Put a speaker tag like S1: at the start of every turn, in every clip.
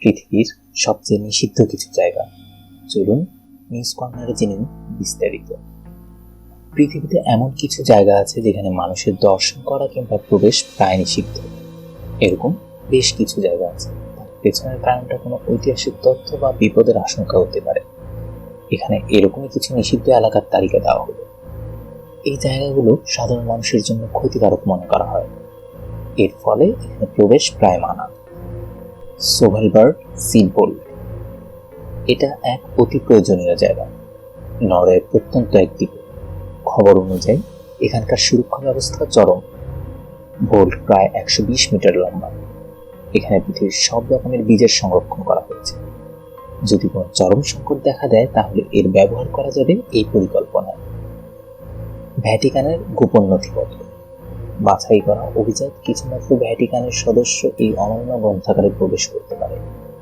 S1: পৃথিবীর সবচেয়ে নিষিদ্ধ কিছু জায়গা। চলুন নিউজ কর্নারে জেনে বিস্তারিত। পৃথিবীতে এমন কিছু জায়গা আছে যেখানে মানুষের দর্শন করা কিংবা প্রবেশ প্রায় নিষিদ্ধ। এরকম বেশ কিছু জায়গা আছে। পেছনের কারণটা কোনো ঐতিহাসিক তথ্য বা বিপদের আশঙ্কা হতে পারে। এখানে এরকমই কিছু নিষিদ্ধ এলাকার তালিকা দেওয়া হলো। এই জায়গাগুলো সাধারণ মানুষের জন্য ক্ষতিকারক মনে করা হয়। এর ফলে এখানে প্রবেশ প্রায় মানা। Svalbard simple. এটা এক অতি প্রয়োজনীয় জায়গা। নরওয়ের প্রত্যন্ত এক খবর অনুযায়ী, এখানকার সুরক্ষা ব্যবস্থা চরম। ভোল্ট প্রায় একশো বিশ মিটার লম্বা। এখানে পৃথিবীর সব রকমের বীজের সংরক্ষণ করা হয়েছে। যদি কোনো চরম সংকট দেখা দেয়, তাহলে এর ব্যবহার করা যাবে এই পরিকল্পনায়। ভ্যাটিকানের গোপন নথিপত্র। বাছাই করা অভিজাত কিছুমাত্র ভ্যাটিকানের সদস্য এই অনন্য গ্রন্থাগারে প্রবেশ করতে পারে।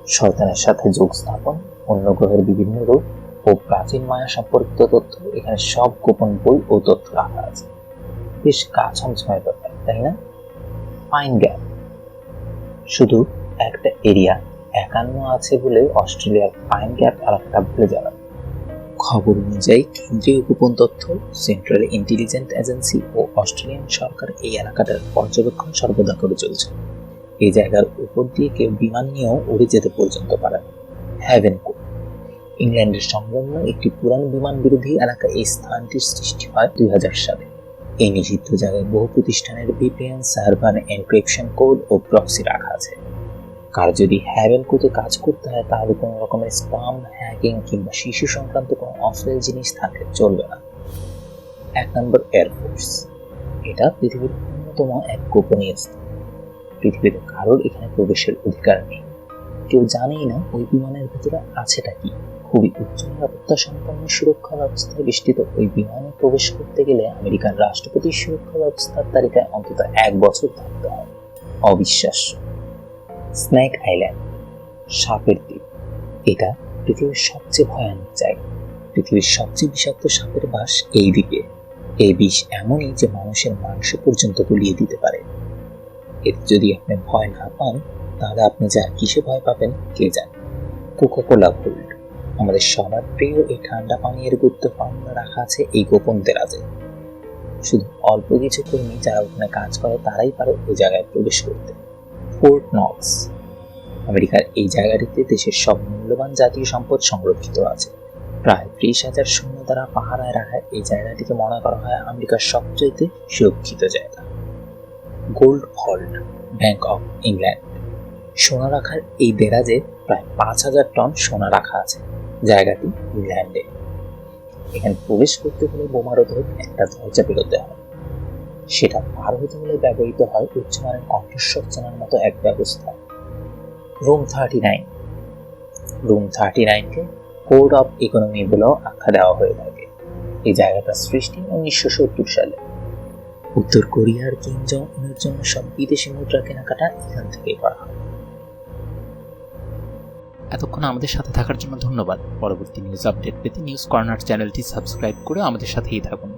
S1: শয়তানের সাথে যোগ স্থাপন, অন্য গ্রহের বিভিন্ন রূপ ও প্রাচীন মায়া সম্পর্কিত তথ্য, এখানে সব গোপন বই ও তথ্য রাখা আছে। বেশ কাছামছামের ব্যাপার, তাই না? ফাইন গ্যাপ শুধু একটা এরিয়া একান্ন আছে বলে অস্ট্রেলিয়ার ফাইন গ্যাপ এলাকাটা ভুলে যাবেন। খবর অনুযায়ী কেন্দ্রীয় গোপন তথ্য, সেন্ট্রাল ইন্টেলিজেন্ট এজেন্সি ও অস্ট্রেলিয়ান সরকার এই এলাকাটার পর্যবেক্ষণ সর্বদা করে চলছে। এই জায়গার উপর দিয়ে কেউ বিমান নিয়েও উড়ে যেতে পর্যন্ত পারে। হ্যাভেন কোড ইংল্যান্ডের সংলগ্ন একটি পুরান বিমান বিরোধী এলাকা এই স্থানটির সৃষ্টি হয় দুই হাজার সালে। এই নিষিদ্ধ জায়গায় বহু প্রতিষ্ঠানের ভিপিএন, সার্ভার, এনক্রিপশন কোড ও প্রক্সি রাখা আছে। কার যদি হ্যাভেন কোডে কাজ করতে হয়, তাহলে কোনো রকমের স্পাম, হ্যাকিং কিংবা শিশু সংক্রান্ত কোনো অফেল জিনিস থাকলে চলবে না। এক নম্বর এয়ারফোর্স এটা পৃথিবীর অন্যতম এক গোপনীয় স্থান। পৃথিবীতে কারোর এখানে প্রবেশের অধিকার নেই। কেউ জানেই না ওই বিমানের ভেতরে আছেটা কি। খুবই উচ্চ নিরাপত্তা সম্পন্ন সুরক্ষা ব্যবস্থায় বেষ্টিত ওই বিমানে প্রবেশ করতে গেলে আমেরিকার রাষ্ট্রপতির সুরক্ষা ব্যবস্থার তালিকায় অন্তত এক বছর থাকতে হয় অবিশ্বাস্য। স্নেক আইল্যান্ড সাপের দ্বীপ। এটা পৃথিবীর সবচেয়ে ভয়ানক জায়গা। পৃথিবীর সবচেয়ে বিষাক্ত সাপের বাস এই দ্বীপে। এই বিষ এমনই যে মানুষের মাংস পর্যন্ত গুলিয়ে দিতে পারে। এতে যদি আপনি ভয় না পান, তাহলে আপনি যা কিসে ভয় পাবেন কে জানে? কোকোকোলা গোল্ড আমাদের সবার প্রিয় এই ঠান্ডা পানীয়ের গুপ্ত ফর্মুলা রাখা আছে এই গোপন দেরাজে। শুধু অল্প কিছু কর্মী যারা ওখানে কাজ করে, তারাই পারে ওই জায়গায় প্রবেশ করতে। ফোর্ট নক্স আমেরিকার এই জায়গাটিতে দেশের সব মূল্যবান জাতীয় সম্পদ সংরক্ষিত আছে। প্রায় ত্রিশ হাজার সৈন্য দ্বারা পাহারায় রাখা এই জায়গাটিকে মনে করা হয় আমেরিকার সবচেয়ে সুরক্ষিত জায়গা। Gold vault bank of England সোনা রাখার এই দেরাজে প্রায় পাঁচ হাজার টন সোনা রাখা আছে জায়গাটি ইংল্যান্ডে এখানে প্রবেশ করতে হলে বোমারোধক একটা দরজা পেরোতে হয় সেটা পার হতে হলে ব্যবহৃত হয় উচ্চমানের কণ্ঠস্বর চেনার মতো এক ব্যবস্থা। Room thirty nine room thirty নাইনকে code of economy বলেও আখ্যা দেওয়া হয়ে থাকে। এই জায়গাটার সৃষ্টি উনিশশো সত্তর সালে। উত্তর কোরিয়ার কিম জং উনের জন্য সব বিদেশি মুদ্রা কেনাকাটা এখান থেকেই করা হয়।
S2: এতক্ষণ আমাদের সাথে থাকার জন্য ধন্যবাদ। পরবর্তী নিউজ আপডেট পেতে নিউজ কর্নার চ্যানেলটি সাবস্ক্রাইব করে আমাদের সাথেই থাকুন।